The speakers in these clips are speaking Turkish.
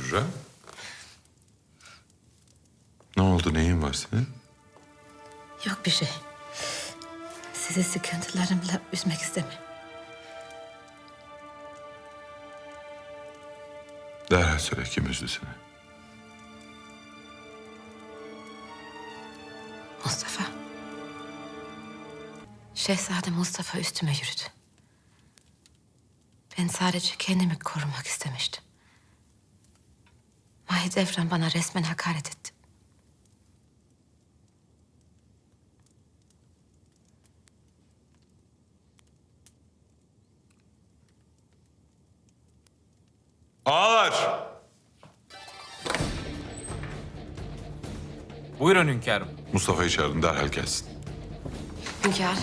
Hürrem? Ne oldu, neyin var senin? Yok bir şey. Sizi sıkıntılarımla üzmek istemem. Derhal söyle kim üzdü seni? Mustafa. Şehzade Mustafa üstüme yürüdü. Ben sadece kendimi korumak istemiştim. Mahidevran bana resmen hakaret etti. Ağlar! Buyurun hünkârım. Mustafa'yı çağırın, derhal gelsin. Hünkâr.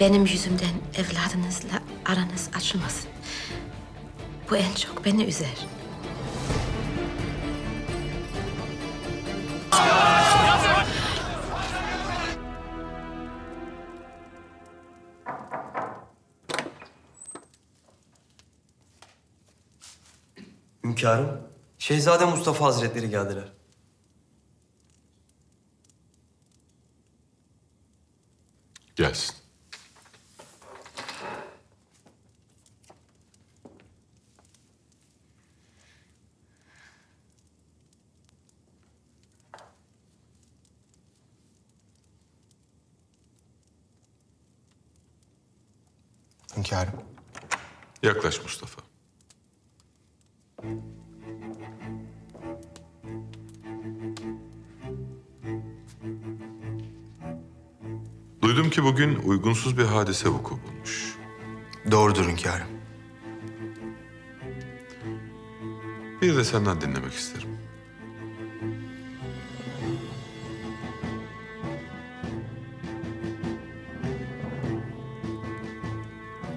Benim yüzümden evladınızla aranız açılmasın. Bu en çok beni üzer. Hünkârım, Şehzade Mustafa Hazretleri geldiler. Gelsin. Hünkârım. Yaklaş Mustafa. Duydum ki bugün uygunsuz bir hadise vuku bulmuş. Doğrudur hünkârım. Bir de senden dinlemek isterim.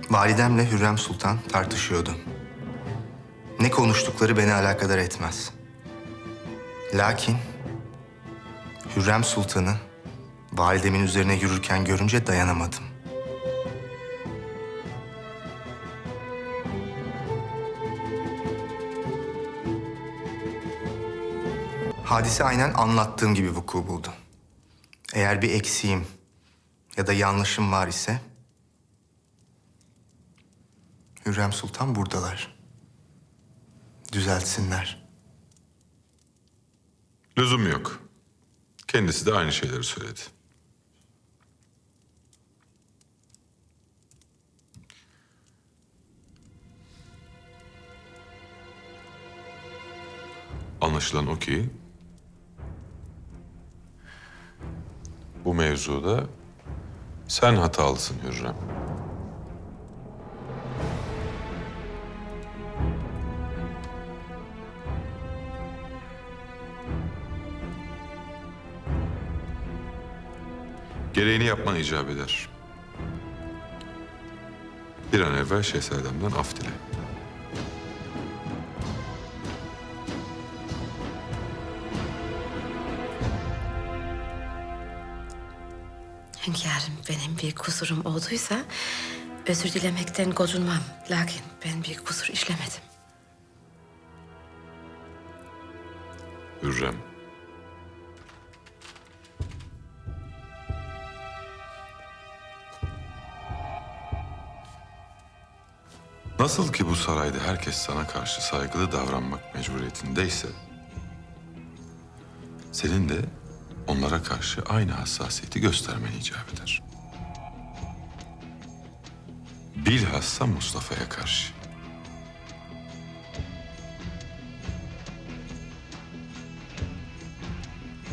Validemle Hürrem Sultan tartışıyordu. Ne konuştukları beni alakadar etmez. Lakin Hürrem Sultan'ı validemin üzerine yürürken görünce dayanamadım. Hadise aynen anlattığım gibi vuku buldu. Eğer bir eksiğim ya da yanlışım var ise Hürrem Sultan buradalar. Düzeltsinler. Lüzum yok. Kendisi de aynı şeyleri söyledi. Anlaşılan o ki... Bu mevzuda sen hatalısın Hürrem. Gereğini yapman icap eder. Bir an evvel şehzademden af dile. Hünkârım benim bir kusurum olduysa özür dilemekten gocunmam. Lakin ben bir kusur işlemedim. Hürrem. Nasıl ki bu sarayda herkes sana karşı saygılı davranmak mecburiyetindeyse... ...senin de onlara karşı aynı hassasiyeti göstermen icap eder. Bilhassa Mustafa'ya karşı.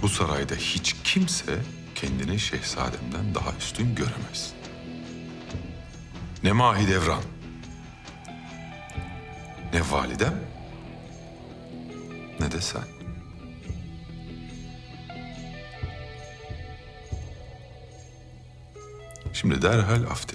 Bu sarayda hiç kimse kendini şehzademden daha üstün göremez. Ne Mahidevran, ne validem, ne de sen. Şimdi derhal af